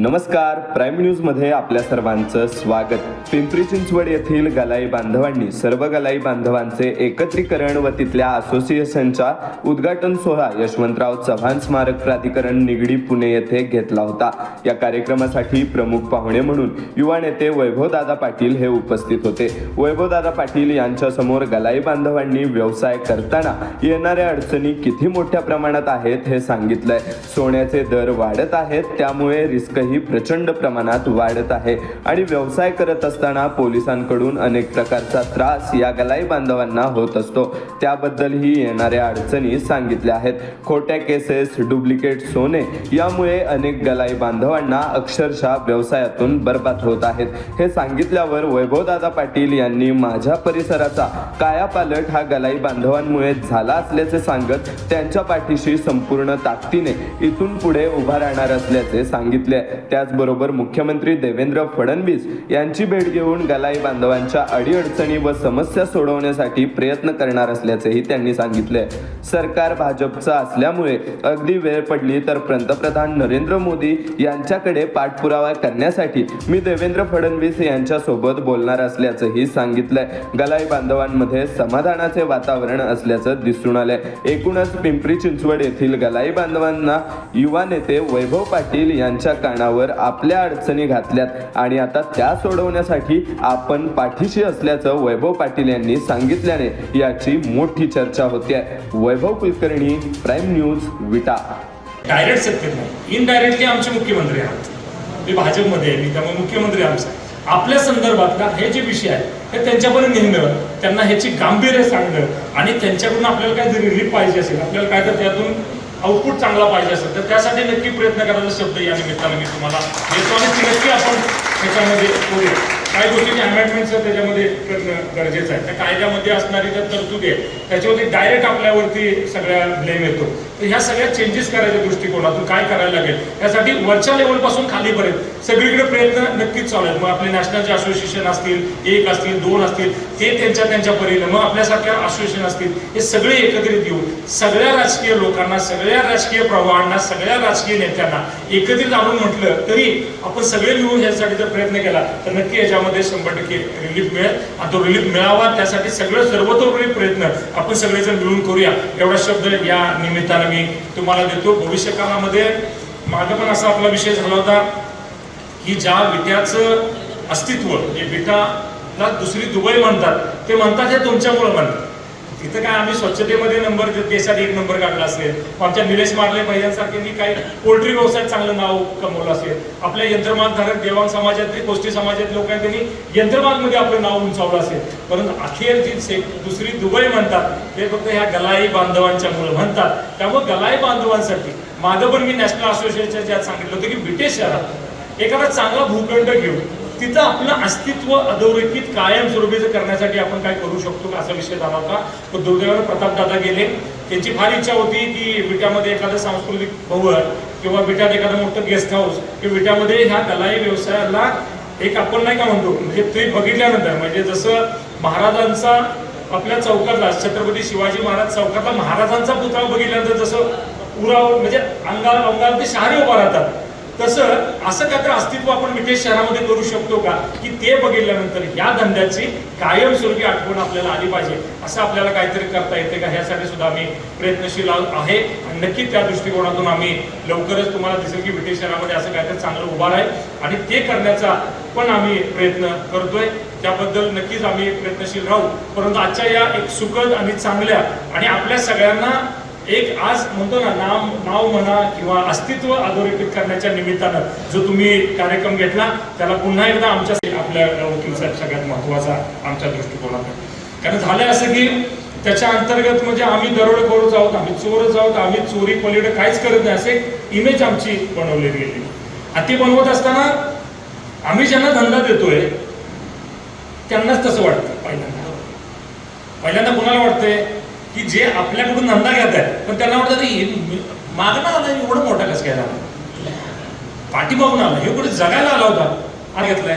नमस्कार. प्राईम न्यूजमध्ये आपल्या सर्वांचं स्वागत. पिंपरी चिंचवड येथील गलाई बांधवांनी सर्व गलाई बांधवांचे एकत्रीकरण व तिथल्या असोसिएशनचा उद्घाटन सोहळा यशवंतराव चव्हाण स्मारक प्राधिकरण निगडी पुणे येथे घेतला होता. या कार्यक्रमासाठी प्रमुख पाहुणे म्हणून युवा नेते वैभवदादा पाटील हे उपस्थित होते. वैभवदादा पाटील यांच्या समोर गलाई बांधवांनी व्यवसाय करताना येणाऱ्या अडचणी किती मोठ्या प्रमाणात आहेत हे सांगितलंय. सोन्याचे दर वाढत आहेत त्यामुळे रिस्क रिस्कही प्रचंड प्रमाणात वाढत आहे आणि व्यवसाय करत असताना पोलिसांकडून अनेक प्रकारचा त्रास या गलाई बांधवांना होत असतो. त्याबद्दलही येणाऱ्या अडचणी सांगितल्या आहेत. खोट्या केसेस डुप्लिकेट सोने यामुळे अनेक गलाई बांधवांना अक्षरशः व्यवसायातून बरबाद होत आहेत. हे सांगितल्यावर वैभवदादा पाटील यांनी माझ्या परिसराचा कायापालट हा गलाई बांधवांमुळे झाला असल्याचे सांगत त्यांच्या पाठीशी संपूर्ण ताकदीने इथून पुढे उभा राहणार असल्याचे सांगितले. त्याचबरोबर मुख्यमंत्री देवेंद्र फडणवीस यांची भेट घेऊन गलाई बांधवांच्या अडीअडचणी व समस्या सोडवण्यासाठी प्रयत्न करणार असल्याचेही त्यांनी सांगितले सरकार भाजपचं असल्यामुळे अगदी वेळ पडली तर पंतप्रधान नरेंद्र मोदी यांच्याकडे पाठपुरावा करण्यासाठी मी देवेंद्र फडणवीस यांच्यासोबत बोलणार असल्याचंही सांगितलंय. गलाई बांधवांमध्ये समाधानाचे वातावरण असल्याचं दिसून आलंय. एकूणच पिंपरी चिंचवड येथील गलाई बांधवांना युवा नेते वैभव पाटील यांच्या कानावर आपल्या अडचणी घातल्यात आणि आता त्या सोडवण्यासाठी आपण पाठीशी असल्याचं वैभव पाटील यांनी सांगितल्याने याची मोठी चर्चा होते. Vaibhav Kulkarni prime news Vita. Direct सत्तेत नाही. इनडायरेक्टली आमचे मुख्यमंत्री आहात. मी भाजपमध्ये आहे मी त्यामुळे मुख्यमंत्री आमचा. आपल्या संदर्भातला हे जे विषय आहे हे त्यांच्यापर्यंत नेणं त्यांना ह्याची गांभीर्य सांगणं आणि त्यांच्याकडून आपल्याला काय रिलीफ पाहिजे असेल आपल्याला काय तर त्यातून आउटपुट चांगला पाहिजे असेल तर त्यासाठी नक्की प्रयत्न करायचा शब्द या निमित्तानं मी तुम्हाला देतो. आणि ती नक्की आपण ह्याच्यामध्ये करूया काही गोष्टीची अमेंडमेंट्स त्याच्यामध्ये करणं गरजेचं आहे. त्या कायद्यामध्ये असणारी ज्या तरतुदी आहे त्याच्यावरती डायरेक्ट आपल्यावरती सगळ्या ब्लेम येतो. तर ह्या सगळ्या चेंजेस करायच्या दृष्टिकोनातून काय करायला लागेल त्यासाठी वरच्या लेवलपासून खालीपर्यंत सगळीकडे प्रयत्न नक्कीच चालू आहेत. मग आपले नॅशनलचे असोसिएशन असतील एक असतील दोन असतील ते त्यांच्या त्यांच्या परीनं मग आपल्यासारख्या असोसिएशन असतील हे सगळे एकत्रित येऊन सगळ्या राजकीय लोकांना सगळ्या राजकीय प्रवाहांना सगळ्या राजकीय नेत्यांना एकत्रित आणून म्हटलं तरी आपण सगळे मिळून ह्यासाठी जर प्रयत्न केला तर नक्की त्यामध्ये शंभर टक्के रिलीफ मिळेल. आणि तो रिलीफ मिळावा त्यासाठी सगळं सर्वतोपरी प्रयत्न आपण सगळेजण मिळून करूया. एवढा शब्द या निमित्तानं मी तुम्हाला देतो. भविष्य काळामध्ये मागं पण असा आपला विषय झाला होता की ज्या विट्याचं अस्तित्व जे विटाला दुसरी दुबई म्हणतात ते म्हणतात हे तुमच्यामुळे म्हणतात. तिथं काय आम्ही स्वच्छतेमध्ये नंबर देशात एक नंबर काढला असेल. आमच्या निलेश मारले पहिल्यांसारख्यांनी काही पोल्ट्री व्यवसायात चांगलं नाव कमवलं असेल. आपल्या यंत्रमागधारक देवांग समाजातले गोष्टी समाजात लोक आहेत त्यांनी यंत्रमागमध्ये आपलं नाव उंचावलं असेल. परंतु अखेर जी दुसरी दुबई म्हणतात. ते फक्त ह्या गलाई बांधवांच्या मुलं म्हणतात. त्यामुळे गलाई बांधवांसाठी माझं पण मी नॅशनल असोसिएशनच्या ज्यात सांगितलं होतं की ब्रिटिश शहरात एखादा चांगला भूखंड घेऊन तिथं आपलं अस्तित्व अधोरेखित कायमस्वरूपीचं करण्यासाठी आपण काय करू शकतो असा विषय झाला होता. तर दुर्दैवानं प्रतापदादा गेले. त्यांची फार इच्छा होती की विट्यामध्ये एखादं सांस्कृतिक भवन किंवा विट्यात एखादं मोठं गेस्ट हाऊस किंवा विट्यामध्ये ह्या दलाई व्यवसायाला एक आपण नाही का म्हणतो म्हणजे ते बघितल्यानंतर म्हणजे जसं महाराजांचा आपल्या चौकातला छत्रपती शिवाजी महाराज चौकातला महाराजांचा पुतळा बघितल्यानंतर जसं उराव म्हणजे अंगावर अंगावर ते शहरी उभा राहतात. तसं असं काहीतरी अस्तित्व आपण मिठेश शहरामध्ये करू शकतो का? की ते बघितल्यानंतर या धंद्याची कायमस्वरूपी आठवण आपल्याला आली पाहिजे. असं आपल्याला काहीतरी करता येते का? ह्यासाठी सुद्धा आम्ही प्रयत्नशील आहोत- आहे. आणि नक्की त्या दृष्टिकोनातून आम्ही लवकरच तुम्हाला दिसेल की ब्रिटिश शहरामध्ये असं काहीतरी चांगलं उभार आहे. आणि ते करण्याचा पण आम्ही प्रयत्न करतोय. त्याबद्दल नक्कीच आम्ही प्रयत्नशील राहू. परंतु आजच्या या एक सुखद आणि चांगल्या आणि आपल्या सगळ्यांना एक आज म्हणतो ना नाम नाव म्हणा किंवा अस्तित्व अधोरेखित करण्याच्या निमित्तानं जो तुम्ही कार्यक्रम घेतला त्याला पुन्हा एकदा आमच्या आपल्या वकील साहेब सगळ्यात महत्त्वाचा आमच्या दृष्टिकोनातून. कारण झालं असं की त्याच्या अंतर्गत म्हणजे आम्ही दरोडेखोरच आहोत आम्ही चोरच आहोत आम्ही चोरी पलीकडे काहीच करत नाही असे इमेज आमची बनवली गेली आणि ती बनवत असताना आम्ही ज्यांना धंदा देतोय त्यांनाच तसं वाटतं पहिल्यांदा. पहिल्यांदा कुणाला वाटतंय? की जे आपल्याकडून धंदा घेत आहेत पण त्यांना वाटतं मागणं आलं एवढं मोठा कस घ्यायला पाठीमागून आला हे कुठे जगायला आला होता? आणि घेतलाय.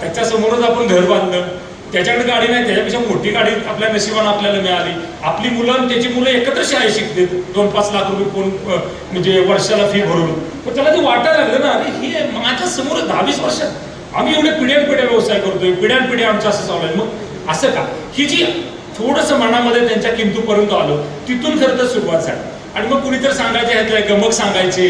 त्याच्या समोरच आपण घर बांधलं. त्याच्याकडे गाडी नाही त्याच्यापेक्षा मोठी गाडी आपल्या नशिबानं आपल्याला मिळाली. आपली मुलं आणि त्याची मुलं एकत्र शाळेत शिकतात. दोन पाच लाख रुपये कोण म्हणजे वर्षाला फी भरून. पण त्याला ते वाटायला लागलं ना अरे हे माझ्यासमोर दहावीस वर्षात आम्ही एवढे पिढ्यान पिढ्या व्यवसाय करतोय पिढ्यान पिढ्या आमचं असं चालू आहे. मग असं का? ही जी थोडंसं मनामध्ये त्यांच्या किमतीपर्यंत आलो. तिथून खरं तर सुरुवात झाली. आणि मग कुणी तर सांगायचे ह्यातले गमक सांगायचे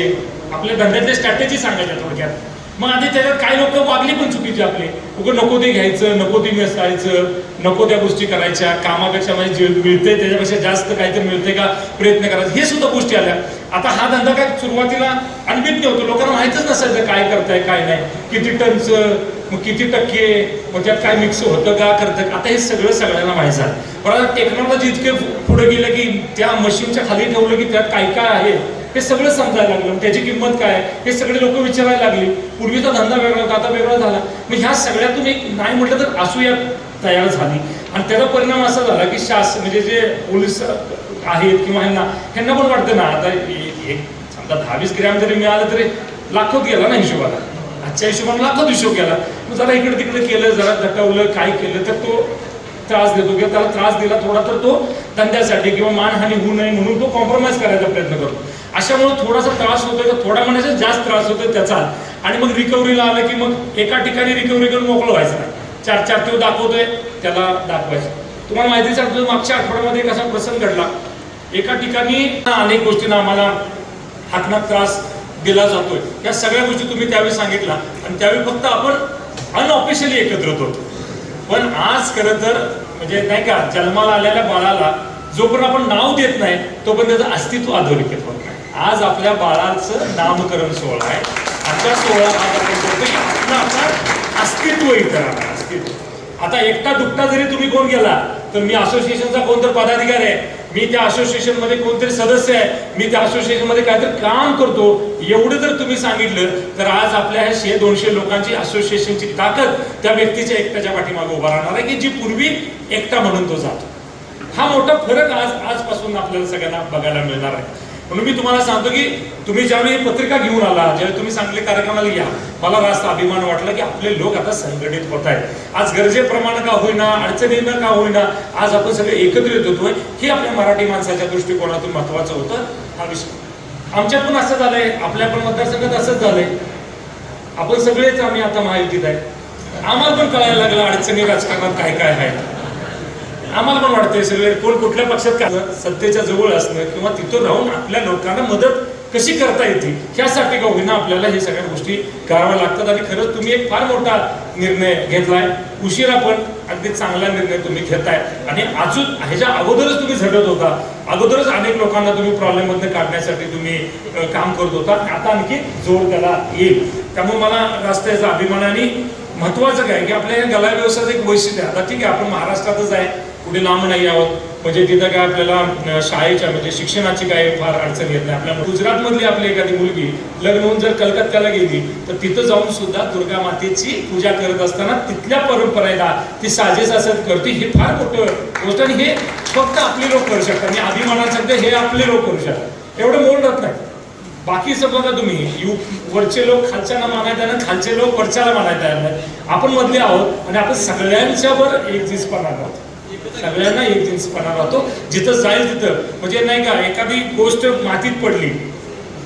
आपल्या धंद्यातले स्ट्रॅटेजी सांगायच्या थोडक्यात. मग आधी त्याच्यात काही लोक वागली पण चुकीची आपले. उगं नको ते घ्यायचं नको ते मिसळायचं नको त्या गोष्टी करायच्या कामापेक्षा म्हणजे जे मिळते त्याच्यापेक्षा जास्त काहीतरी मिळते का प्रयत्न करायचा हे सुद्धा गोष्टी आल्या. आता हा धंदा काय सुरुवातीला अनभिज्ञ होतो. लोकांना माहितच नसायचं काय करताय काय नाही. किती टनचं मग किती टक्के मग त्यात काय मिक्स होतं का करतं आता हे सगळं सगळ्यांना माहीत झालं. पण आता टेक्नॉलॉजी इतके पुढे गेलं की त्या मशीनच्या खाली ठेवलं की त्यात काय काय आहे हे सगळं समजायला लागलं. त्याची किंमत काय? हे सगळे लोक विचारायला लागली. पूर्वीचा धंदा वेगळा होता आता वेगळा झाला. मग ह्या सगळ्यातून एक नाही म्हटलं तर असूया तयार झाली. आणि त्याचा परिणाम असा झाला की शास म्हणजे जे पोलीस आहेत किंवा ह्यांना ह्यांना पण वाटतं ना आता एक समजा दहावीस ग्रॅम जरी मिळालं तरी लाखोत गेला ना हिशोबाला. आजच्या हिशोबाने लाखात हिशोब गेला. मग जरा इकडे तिकडे केलं जरा दटवलं काय केलं तर तो त्रास देतो. किंवा त्याला त्रास दिला थोडा तर तो धंद्यासाठी किंवा मानहानी होऊ नये म्हणून तो कॉम्प्रोमाइज करायचा प्रयत्न करतो. अशामुळे थोडासा त्रास होतोय तर थोडा म्हणायचा जास्त त्रास होतोय त्याचा. आणि मग रिकव्हरीला आलं की मग एका ठिकाणी रिकव्हरी करून मोकळं व्हायचं नाही. चार चार तो दाखवतोय त्याला दाखवायचं. तुम्हाला माहिती सांगतो मागच्या आठवड्यामध्ये कसा प्रसंग घडला. एका ठिकाणी अनेक गोष्टींना आम्हाला हातनात त्रास दिला जातोय. या सगळ्या गोष्टी तुम्ही त्यावेळी सांगितला आणि त्यावेळी फक्त आपण अनऑफिशियली एकत्र होतो. पण आज खरं तर म्हणजे नाही का जन्माला आलेल्या बाळाला जोपर्यंत आपण नाव देत नाही तोपर्यंत त्याचं अस्तित्व अधोरेखित होत नाही. आज आपल्या बाळाचं नामकरण सोहळा आहे. आता सोहळा आज आपण करतो की आपलं अस्तित्व इतर अस्तित्व. आता एकटा दुखता जरी तुम्ही कोण गेला तर मी असोसिएशनचा कोणतर पदाधिकारी आहे. मी त्या असोसिएशनमध्ये कोणतरी सदस्य आहे मी त्या असोसिएशनमध्ये काहीतरी काम करतो एवढं जर तुम्ही सांगितलं तर आज आपल्या ह्या शे दोनशे लोकांची असोसिएशनची ताकद त्या व्यक्तीच्या एकट्याच्या पाठीमागे उभा राहणार आहे की जी पूर्वी एकटा म्हणून तो जातो. हा मोठा फरक आज आजपासून आपल्याला सगळ्यांना बघायला मिळणार आहे. म्हणून मी तुम्हाला सांगतो की तुम्ही ज्यावेळी पत्रिका घेऊन आला ज्यावेळी तुम्ही सांगितले कार्यक्रमाला या मला रास्त अभिमान वाटला की आपले लोक आता संघटित होत आहेत. आज गरजेप्रमाणे का होईना अडचणीनं का होईना आज आपण सगळे एकत्रित होतोय हे आपल्या मराठी माणसाच्या दृष्टिकोनातून महत्वाचं होतं हा विषय. आमच्यात पण असं झालंय आपल्या पण मतदारसंघात असंच झालंय. आपण सगळेच आम्ही आता महायुतीत आहे. आम्हाला पण कळायला लागलं अडचणी राजकारणात काय काय आहे आम्हाला पण वाटतंय सगळे कोण कुठल्या पक्षात का सत्तेच्या जवळ असणं किंवा तिथं राहून आपल्या लोकांना मदत कशी करता येते ह्यासाठी का होईना आपल्याला हे सगळ्या गोष्टी कराव्या लागतात. आणि खरंच तुम्ही एक फार मोठा निर्णय घेतलाय. उशिरा पण अगदी चांगला निर्णय तुम्ही घेताय. आणि अजून ह्याच्या अगोदरच तुम्ही झटत होता. अगोदरच अनेक लोकांना तुम्ही प्रॉब्लेम मधनं काढण्यासाठी तुम्ही काम करत होता. आता आणखी जोर त्याला येईल. त्यामुळे मला रस्त्याचा अभिमान आणि महत्वाचं काय की आपल्या या गला व्यवसायाचं एक वैशिष्ट्य आहे. आता ठीक आहे आपण महाराष्ट्रातच आहे. कुठे लांब नाही आहोत म्हणजे तिथं काय आपल्याला शाळेच्या म्हणजे शिक्षणाची काय फार अडचण येत नाही. आपल्या गुजरात मधली आपली एखादी मुलगी लग्न होऊन जर कलकत्त्याला गेली तर तिथं जाऊन सुद्धा दुर्गा मातेची पूजा करत असताना तिथल्या परंपरेला ती साजेस असत करते. हे फार मोठं गोष्ट आणि हे फक्त आपले लोक करू शकतात. आणि अभिमानात सांगते हे आपले लोक करू शकतात. एवढं मोडत नाही. बाकी बघा तुम्ही. यू वरचे लोक खालच्यांना मानायला आणि खालचे लोक वरच्याला मानायला तयार नाही आपण मधले आहोत आणि आपण सगळ्यांच्यावर एक जिन्सपणा सगळ्यांना एकजिन्सपणा राहतो. जिथं जाईल तिथं. म्हणजे नाही का एखादी गोष्ट मातीत पडली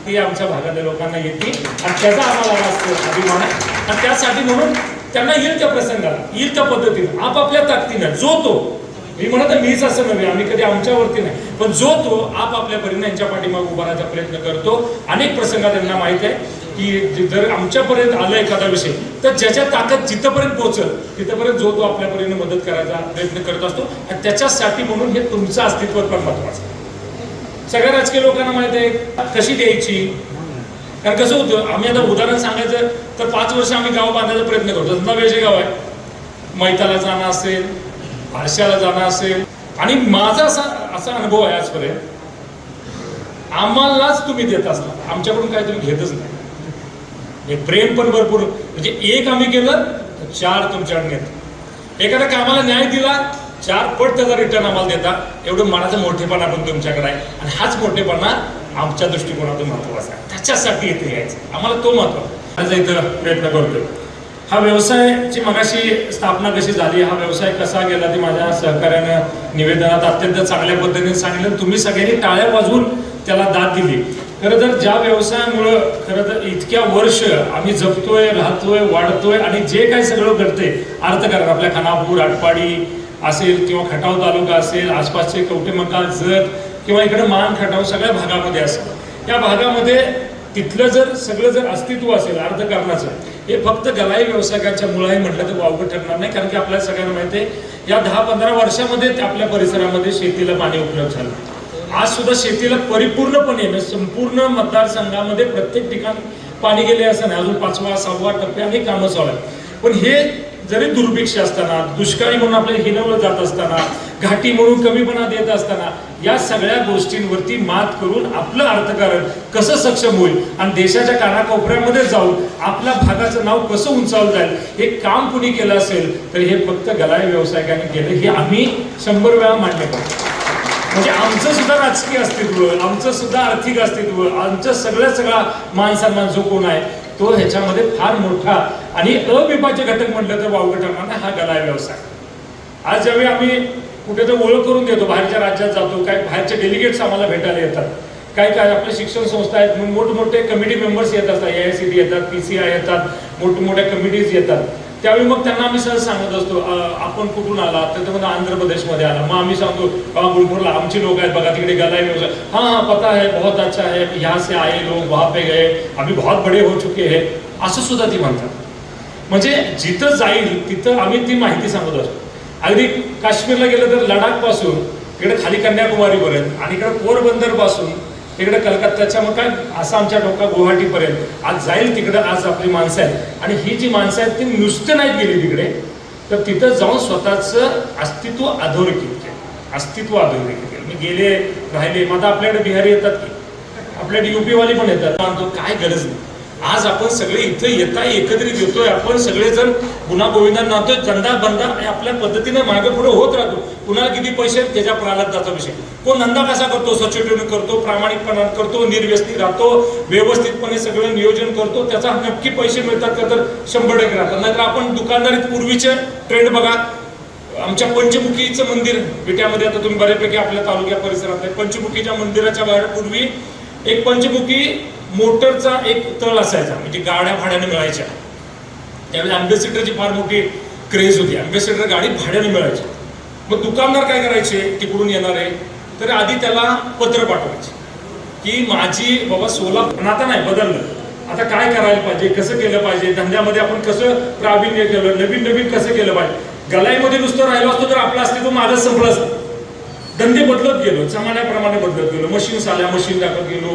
ती आमच्या भागातल्या लोकांना येते. आणि त्याचा आम्हाला असतो अभिमान आणि त्यासाठी म्हणून त्यांना येईल त्या प्रसंगाला येईल त्या पद्धतीने आपापल्या ताकदीनं जो तो. मी म्हणत मीच असं नव्हे आम्ही कधी आमच्यावरती नाही. पण जो तो आपापल्या परीने यांच्या पाठीमागे उभा राहायचा प्रयत्न करतो. अनेक प्रसंगात त्यांना माहीत आहे. की जर आमच्यापर्यंत आला एखादा विषय तर ज्याच्या ताकद जिथंपर्यंत पोहोचल तिथपर्यंत जो तो आपल्या परीने मदत करायचा प्रयत्न करत असतो. आणि त्याच्यासाठी म्हणून हे तुमचं अस्तित्व पण महत्वाचं आहे. सगळ्या राजकीय लोकांना माहीत आहे कशी द्यायची? कारण कसं होतं आम्ही आता उदाहरण सांगायचं तर पाच वर्ष आम्ही गाव बांधायचा प्रयत्न करतो. नवे जे गाव आहे. मैताला जाणं असेल आरशाला जाणं असेल. आणि माझा असा असा अनुभव आहे आजपर्यंत. आम्हालाच तुम्ही देत असता आमच्याकडून काय तुम्ही घेतच नाही. म्हणजे प्रेम पण भरपूर म्हणजे एक आम्ही केलं तर चार तुमच्याकडे नेत. एखाद्या कामाला न्याय दिला चार पट त्याचा रिटर्न आम्हाला देता. एवढं मनाचा मोठेपणा पण तुमच्याकडे आहे. आणि हाच मोठेपणा आमच्या दृष्टिकोनातून महत्त्वाचा आहे. त्याच्यासाठी इथे यायचं. आम्हाला तो महत्त्वाचा आज इथं प्रयत्न करतो हा व्यवसायाची मगाशी स्थापना कशी झाली हा व्यवसाय कसा गेला ते माझ्या सहकार्यानं निवेदनात अत्यंत चांगल्या पद्धतीने सांगितलं. तुम्ही सगळ्यांनी टाळ्या वाजवून त्याला दाद दिली. खरं तर ज्या व्यवसायामुळं खरं तर इतक्या वर्ष आम्ही जपतोय राहतोय वाढतोय आणि जे काही सगळं घडतंय अर्थकारण आपल्या खानापूर आटपाडी असेल किंवा खटाव तालुका असेल आसपासचे कवटेमंका जत किंवा इकडे मान खटाव सगळ्या भागामध्ये असेल. या भागामध्ये तिथलं जर सगळं जर अस्तित्व असेल अर्थकारणाचं हे फक्त गलाई व्यावसायिकाच्या मुळाही म्हटलं तर वावगं ठरणार नाही कारण की आपल्याला सगळ्यांना माहिती आहे या दहा पंधरा वर्षामध्ये ते आपल्या परिसरामध्ये शेतीला पाणी उपलब्ध झालं. आज सुद्धा शेतीला परिपूर्णपणे म्हणजे संपूर्ण मतदारसंघामध्ये प्रत्येक ठिकाणी पाणी गेले असं नाही अजून पाचवा सहावा टप्प्याने कामं चालू आहेत. पण हे जरी दुर्भिक्ष असताना दुष्काळी म्हणून आपल्याला हिनवलं जात असताना घाटी म्हणून कमीपणा देत असताना या सगळ्या गोष्टींवरती मात करून आपलं अर्थकारण कसं सक्षम होईल आणि देशाच्या कानाकोपऱ्यामध्ये जाऊन आपल्या भागाचं नाव कसं उंचावलं जाईल हे काम कुणी केलं असेल तर हे फक्त गलाय व्यावसायिकांनी केलं. हे आम्ही शंभर वेळा मान्य करतो. म्हणजे आमचं सुद्धा राजकीय अस्तित्व आमचं सुद्धा आर्थिक अस्तित्व आमचं सगळं सगळा मान सन्मान जो कोण आहे तो ह्याच्यामध्ये फार मोठा आणि अविभाज्य घटक म्हटलं तर वावगं ठरणार नाही हा गलाय व्यवसाय. आज ज्यावेळी आम्ही कुठे तर ओळख करून देतो बाहेरच्या राज्यात जातो काय बाहेरचे डेलिगेट्स आम्हाला भेटायला येतात काय काय आपल्या शिक्षण संस्था आहेत मोठमोठे कमिटी मेंबर्स येत असतात ए आय सी टी येतात पी सी आय येतात मोठमोठ्या कमिटीज येतात. त्यावेळी मग त्यांना आम्ही सहज सांगत असतो आपण कुठून आला तर ते आंध्र प्रदेशमध्ये आला. मग आम्ही सांगतो बाबा गुलपूरला आमची लोक आहेत बघा तिकडे गलाय व्यवसाय हां हाँ पता है बहुत अच्छा है यहाँ से आए लोग वहाँ पे गए अभी बहुत बड़े हो चुके हैं. असं सुद्धा ती म्हणतात. म्हणजे जिथं जाईल तिथं आम्ही ती माहिती सांगत असतो. अगदी काश्मीरला गेलं तर लडाखपासून इकडे खाली कन्याकुमारीपर्यंत आणि इकडे पोरबंदर पासून इकडे कलकत्त्याच्या मग काय? आसामच्या डोका गुवाहाटीपर्यंत. आज जाईल तिकडं आज आपली माणसं आहेत. आणि ही जी माणसं आहेत ती नुसतं नाहीत गेली तिकडे. तर तिथं जाऊन स्वतःचं अस्तित्व अधोरेखित केलं. अस्तित्व अधोरेखित केलं. मी गेले राहिले. मग आता आपल्याकडे बिहारी येतात की? आपल्याकडे युपीवाले पण येतात. मानतो काय गरज नाही. आज आपण सगळे इथे येता एकत्रित येतोय. आपण सगळेजण गुन्हा गोविंदा नाहतोय धंदा बंदा आणि आपल्या पद्धतीने मागे पुढे होत राहतो. कुणाला किती पैसे आहेत त्याच्या प्रारब्धाचा विषय. कोण धंदा कसा करतो? सचोटीने करतो प्रामाणिकपणा करतो निर्व्यसनी राहतो व्यवस्थितपणे सगळं नियोजन करतो. त्याचा नक्की पैसे मिळतात का तर शंभर टक्के राहतात. नाहीतर आपण दुकानदारीत पूर्वीचे ट्रेंड बघा. आमच्या पंचमुखीचं मंदिर विट्यामध्ये आता तुम्ही बऱ्यापैकी आपल्या तालुक्या परिसरात आहे. पंचमुखीच्या मंदिराच्या बाहेर पूर्वी एक पंचमुखी मोटरचा एक तळ असायचा म्हणजे गाड्या भाड्याने मिळायच्या. त्यावेळी अँबेसिडरची फार मोठी क्रेज होती. अँबेसिडर गाडी भाड्याने मिळायची. मग दुकानदार काय करायचे? तिकडून येणारे. तर आधी त्याला पत्र पाठवायचे. की माझी बाबा सोला पण आता नाही बदललं. आता काय करायला पाहिजे? कसं केलं पाहिजे? धंद्यामध्ये आपण कसं प्रावीण्य केलं? नवीन नवीन कसं केलं पाहिजे? गलाईमध्ये नुसतं राहिलो असतो तर आपलं अस्तित्व माझं संपलं असतं. धंदे बदलत गेलो जमान्याप्रमाणे बदलत गेलो. मशीन्स आल्या मशीन टाकत गेलो.